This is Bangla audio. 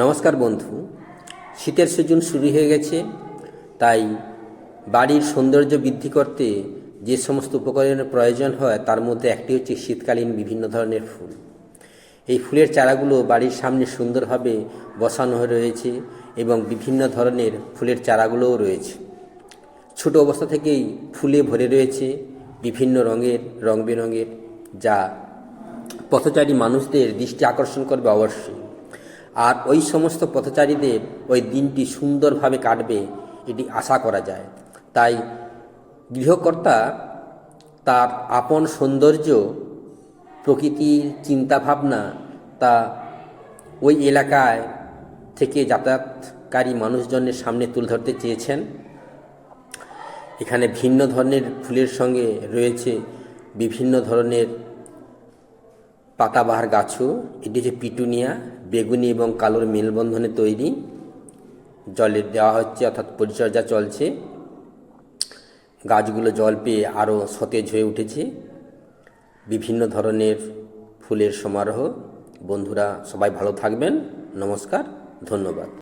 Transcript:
নমস্কার বন্ধু। শীতের সিজন শুরু হয়ে গেছে, তাই বাড়ির সৌন্দর্য বৃদ্ধি করতে যে সমস্ত উপকরণের প্রয়োজন হয়, তার মধ্যে একটি হচ্ছে শীতকালীন বিভিন্ন ধরনের ফুল। এই ফুলের চারাগুলো বাড়ির সামনে সুন্দরভাবে বসানো রয়েছে এবং বিভিন্ন ধরনের ফুলের চারাগুলোও রয়েছে। ছোট অবস্থা থেকেই ফুলে ভরে রয়েছে বিভিন্ন রঙের, রং বেরঙের, যা পথচারী মানুষদের দৃষ্টি আকর্ষণ করবে অবশ্যই। আর ওই সমস্ত পথচারীদের ওই দিনটি সুন্দরভাবে কাটবে এটি আশা করা যায়। তাই গৃহকর্তা তার আপন সৌন্দর্য, প্রকৃতির চিন্তাভাবনা, তা ওই এলাকায় থেকে যাতায়াতকারী মানুষজনের সামনে তুলে ধরতে চেয়েছেন। এখানে ভিন্ন ধরনের ফুলের সঙ্গে রয়েছে বিভিন্ন ধরনের পাতাবাহার গাছও। এটি হচ্ছে পিটুনিয়া। বেগুনি এবং কালোর মেলবন্ধনে তৈরি। জলে দেওয়া হচ্ছে, অর্থাৎ পরিচর্যা চলছে। গাছগুলো জল পেয়ে আরও সতেজ হয়ে উঠেছে। বিভিন্ন ধরনের ফুলের সমারোহ। বন্ধুরা, সবাই ভালো থাকবেন। নমস্কার, ধন্যবাদ।